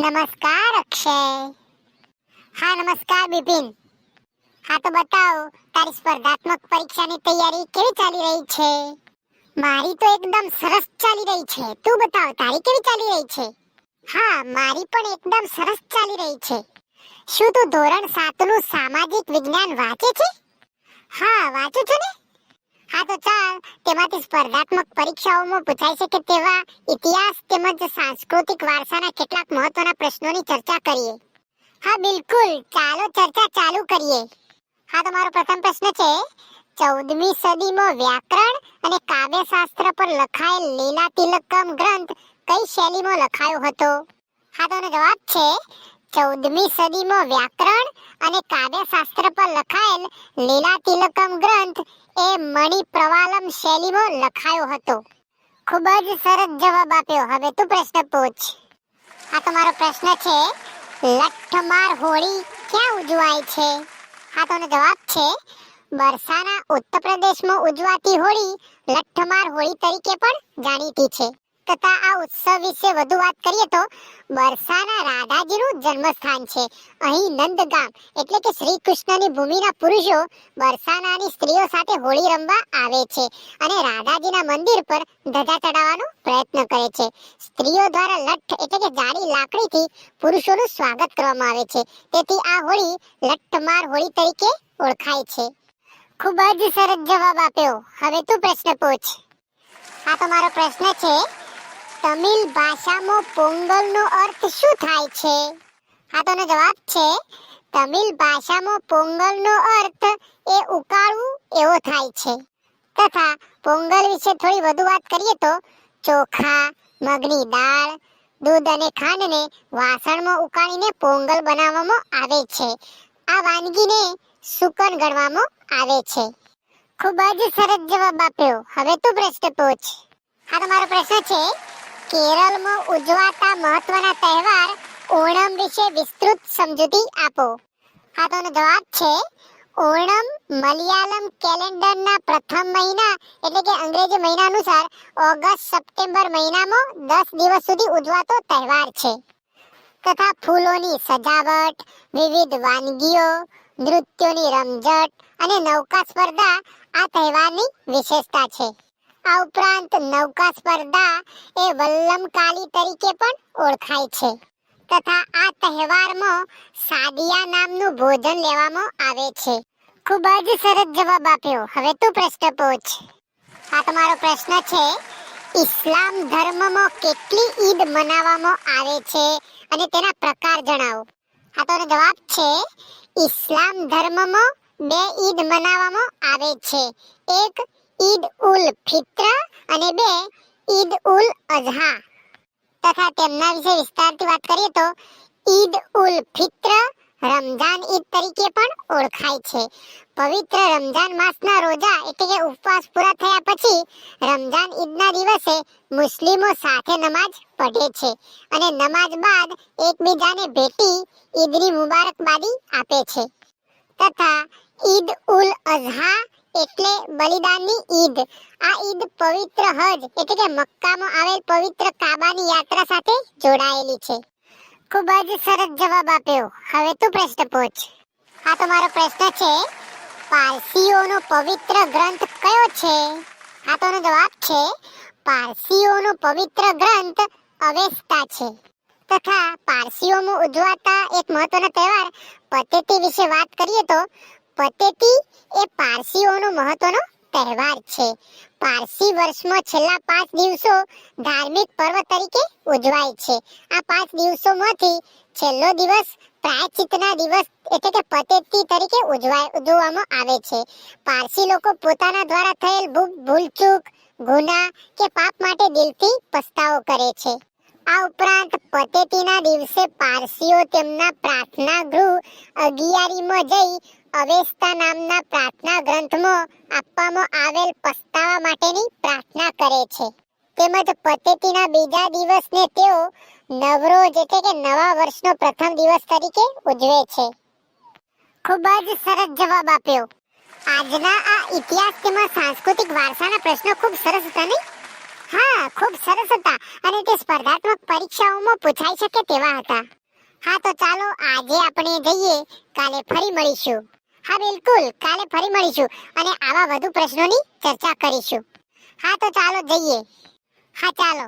નમસ્કાર, અક્ષય. હા, નમસ્કાર, બિપિન. હા, તો બતાવ, તારી સ્પર્ધાત્મક પરીક્ષાની તૈયારી કેવી ચાલી રહી છે? મારી તો એકદમ સરસ ચાલી રહી છે. તું બતાવ, તારી કેવી ચાલી રહી છે? હા, મારી પણ એકદમ સરસ ચાલી રહી છે. શું તું ધોરણ સાતનું સામાજિક વિજ્ઞાન વાંચે છે? હા, વાંચું છું ને? તેમાંથી સ્પર્ધાત્મક પરીક્ષાઓમાં પૂછાય છે કે તેવા ઇતિહાસ તેમજ સાંસ્કૃતિક વારસાના કેટલાક મહત્વના પ્રશ્નોની ચર્ચા કરીએ. હા, બિલકુલ. ચાલો ચર્ચા ચાલુ કરીએ. હા, તો મારો પ્રથમ પ્રશ્ન છે. ચૌદમી સદીમાં વ્યાકરણ અને કાવ્યશાસ્ત્ર પર લખાયેલ લીલા તિલકમ ગ્રંથ કઈ શૈલીમાં લખાયો હતો? હા, તો જવાબ છે ચૌદમી સદીમાં વ્યાકરણ અને કાવ્યશાસ્ત્ર પર લખાયેલ લીલા તિલકમ ગ્રંથ એ મણિ પ્રવાલમ શૈલીમાં લખાયો હતો. ખૂબ જ સરસ જવાબ આપ્યો. હવે તું પ્રશ્ન પૂછ. આ તમારો પ્રશ્ન છે, લઠ્ઠમાર હોળી ક્યાં ઉજવાય છે? હા તો જવાબ છે, બરસાના ઉત્તર પ્રદેશમાં ઉજવાતી હોળી લઠ્ઠમાર હોળી તરીકે પણ જાણીતી છે. તથા આ ઉત્સવ વિશે વધુ વાત કરીએ તો બરસાના રાધાજીનું જન્મસ્થાન છે. અહીં નંદગામ એટલે કે શ્રી કૃષ્ણની ભૂમિના પુરુષો બરસાનાની સ્ત્રીઓ સાથે હોળી રમવા આવે છે અને રાધાજીના મંદિર પર ધજા ચડાવવાનો પ્રયત્ન કરે છે. સ્ત્રીઓ દ્વારા લઠ્ઠ એટલે કે જાડી લાકડીથી પુરુષોનું સ્વાગત કરવામાં આવે છે. તેથી આ હોળી લઠ્ઠમાર હોળી તરીકે ઓળખાય છે. ખૂબ જ સરસ જવાબ આપ્યો. હવે તું પ્રશ્ન પૂછ. આ તમારો પ્રશ્ન છે તમિલ ભાષામાં પોંગલનો અર્થ શું થાય છે? હા તોનો જવાબ છે, તમિલ ભાષામાં પોંગલનો અર્થ એ ઉકાળવું એવો થાય છે. તથા પોંગલ વિશે થોડી વધુ વાત કરીએ તો, ચોખા, મગની દાળ, દૂધ અને ખાંડને વાસણમાં ઉકાળીને પોંગલ બનાવવામાં આવે છે. આ વાનગીને સુકન ગણવામાં આવે છે. ખૂબ જ સરસ જવાબ આપ્યો. હવે તું પ્રશ્ન પૂછ આ તમારો પ્રશ્ન છે કેરળમાં ઉજવાતા મહત્વના તહેવાર ઓણમ વિશે વિસ્તૃત સમજૂતી આપો. એનો જવાબ છે ઓણમ મલયાલમ કેલેન્ડરના પ્રથમ મહિના, એટલે કે અંગ્રેજી મહિના અનુસાર ઓગસ્ટ, સપ્ટેમ્બર મહિનામાં દસ દિવસ સુધી ઉજવાતો તહેવાર છે. તથા ફૂલોની સજાવટ, વિવિધ વાનગીઓ, નૃત્યોની રમઝટ અને નૌકા સ્પર્ધા આ તહેવારની વિશેષતા છે. આ ઉપરાંત નૌકા સ્પર્ધા એ વલ્લમકાલી તરીકે પણ ઓળખાય છે. તથા આ તહેવારમાં સાદિયા નામનું ભોજન લેવામાં આવે છે. ખૂબ જ સરસ જવાબ આપ્યો. હવે તું પ્રશ્ન પૂછ. આ તમારો પ્રશ્ન છે, ઇસ્લામ ધર્મમાં કેટલી ઈદ મનાવવામાં આવે છે અને તેના પ્રકાર જણાવો. આ તો જવાબ છે, ઇસ્લામ ધર્મમાં બે ઈદ મનાવવામાં આવે છે. એક ઈદ ઉલ ફિત્ર અને બે ઈદ ઉલ અઝહા. તથા તેમના વિશે વિસ્તારથી વાત કરીએ તો ઈદ ઉલ ફિત્ર રમઝાન ઈદ તરીકે પણ ઓળખાય છે. પવિત્ર રમઝાન માસના રોજા એટલે કે ઉપવાસ પૂરા થયા પછી રમઝાન ઈદના દિવસે મુસ્લિમો સાથે નમાજ પઢે છે અને નમાજ બાદ એકબીજાને ભેટી ઈદની મુબારકબાદી આપે છે. તથા ઈદ ઉલ અઝહા એટલે બલિદાનની ઈદ. આ ઈદ પવિત્ર હજ એટલે કે મક્કામાં આવેલ પવિત્ર કાબાની યાત્રા સાથે જોડાયેલી છે. ખૂબ જ સરસ જવાબ આપ્યો. હવે તું પ્રશ્ન પૂછ. આ તમારો પ્રશ્ન છે, પારસીઓનો પવિત્ર ગ્રંથ કયો છે? આ તોનો જવાબ છે, પારસીઓનો પવિત્ર ગ્રંથ અવેસ્તા છે. તથા પારસીઓમાં ઉજવાતા એક મહત્વનો તહેવાર પતેતી વિશે વાત કરીએ તો પતેતી એ પારસીઓનો મહત્વનો તહેવાર છે. પારસી વર્ષમાં છેલ્લા પાંચ દિવસો ધાર્મિક પર્વ તરીકે ઉજવાય છે. આ પાંચ દિવસોમાંથી છેલ્લો દિવસ પ્રાયચિતના દિવસ એટલે કે પતેતી તરીકે ઉજવાય, ઉજવવામાં આવે છે. પારસી લોકો પોતાના દ્વારા થયેલ ભૂલચૂક, ગુના કે પાપ માટે દિલથી પસ્તાવો કરે છે. આ ઉપરાંત પતેતીના દિવસે પારસીઓ તેમના પ્રાર્થના ગૃહ અગિયારીમાં જઈ અવેસ્તા નામના પ્રાર્થના ગ્રંથમાં આપવામાં આવેલ પસ્તાવા માટેની પ્રાર્થના કરે છે. તેમજ પતેતીના બીજા દિવસને તેઓ નવરોજ એટલે કે નવા વર્ષનો પ્રથમ દિવસ તરીકે ઉજવે છે. ખૂબ જ સરસ જવાબ આપ્યો. આજના આ ઇતિહાસ તેમજ સાંસ્કૃતિક વારસાના પ્રશ્નો ખૂબ સરસ હતા નહીં હા, ખૂબ સરસ હતા અને તે સ્પર્ધાત્મક પરીક્ષાઓમાં પૂછાઈ શકે તેવા હતા. હા, તો ચાલો આજે આપણે જઈએ. કાલે ફરી મળીશું. હા, બિલકુલ. કાલે ફરી મળીશું અને આવા વધુ પ્રશ્નોની ચર્ચા કરીશું. હા, તો ચાલો, જઈએ. હા, ચાલો.